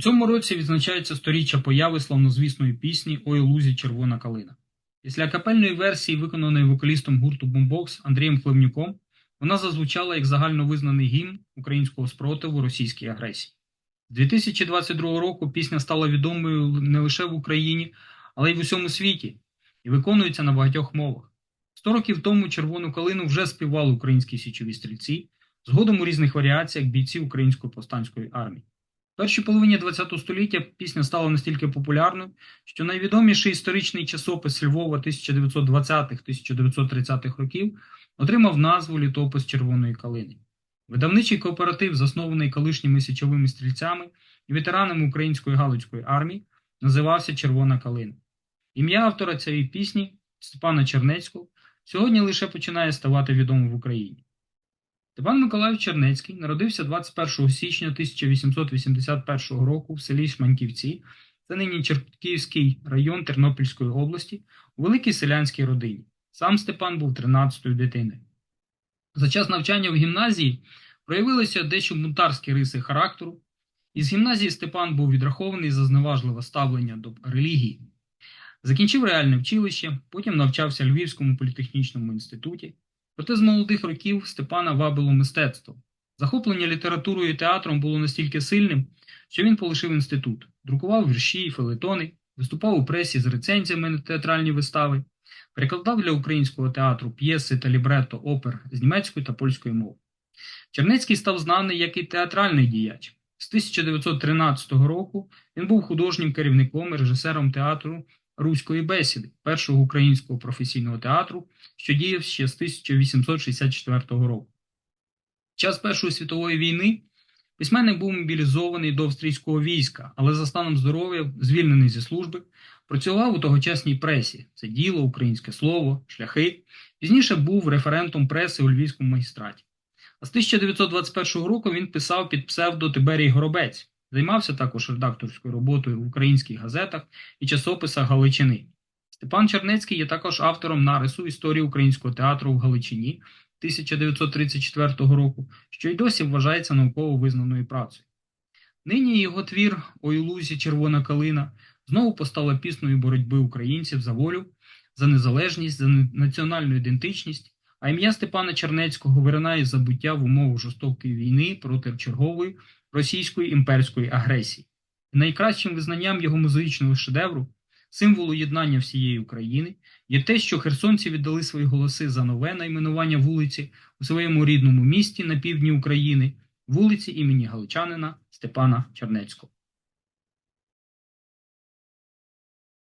цьому році відзначається сторіччя появи славнозвісної пісні «Ой лузі червона калина. Після капельної версії, виконаної вокалістом гурту Бумбокс Андрієм Хливнюком, вона зазвучала як загальновизнаний гімн українського спротиву російській агресії. З 2022 року пісня стала відомою не лише в Україні, але й в усьому світі і виконується на багатьох мовах. Сто років тому червону калину вже співали українські січові стрільці, згодом у різних варіаціях бійці української повстанської армії. Першій половині ХХ століття пісня стала настільки популярною, що найвідоміший історичний часопис Львова 1920-1930-х років отримав назву Літопис Червоної калини. Видавничий кооператив, заснований колишніми січовими стрільцями і ветеранами української галицької армії, називався Червона калина. Ім'я автора цієї пісні Степана Чернецького сьогодні лише починає ставати відомим в Україні. Степан Миколаївич Чернецький народився 21 січня 1881 року в селі Шманьківці, це нині Черківський район Тернопільської області, у великій селянській родині. Сам Степан був 13-ю дитиною. За час навчання в гімназії проявилися дещо бунтарські риси характеру. Із гімназії Степан був відрахований за зневажливе ставлення до релігії. Закінчив реальне вчилище, потім навчався Львівському політехнічному інституті. Проте з молодих років Степана вабило мистецтво. Захоплення літературою і театром було настільки сильним, що він полишив інститут, друкував вірші і фелетони, виступав у пресі з рецензіями на театральні вистави, перекладав для українського театру п'єси та лібрето опер з німецької та польської мови. Чернецький став знаний як і театральний діяч. З 1913 року він був художнім керівником і режисером театру Руської бесіди, першого українського професійного театру, що діяв ще з 1864 року. В час Першої світової війни письменник був мобілізований до австрійського війська, але за станом здоров'я, звільнений зі служби, працював у тогочасній пресі це діло, українське слово, шляхи. Пізніше був референтом преси у Львівському магістраті. А з 1921 року він писав під псевдо Тиберій Горобець. Займався також редакторською роботою в українських газетах і часописах Галичини. Степан Чернецький є також автором нарису історії українського театру в Галичині 1934 року, що й досі вважається науково визнаною працею. Нині його твір «Ой лузі червона калина знову постала піснею боротьби українців за волю, за незалежність, за національну ідентичність, а ім'я Степана Чернецького виринає забуття в умовах жорстокої війни проти чергової російської імперської агресії. Найкращим визнанням його музичного шедевру, символу єднання всієї України, є те, що херсонці віддали свої голоси за нове найменування вулиці у своєму рідному місті на півдні України, вулиці імені Галичанина Степана Чернецького.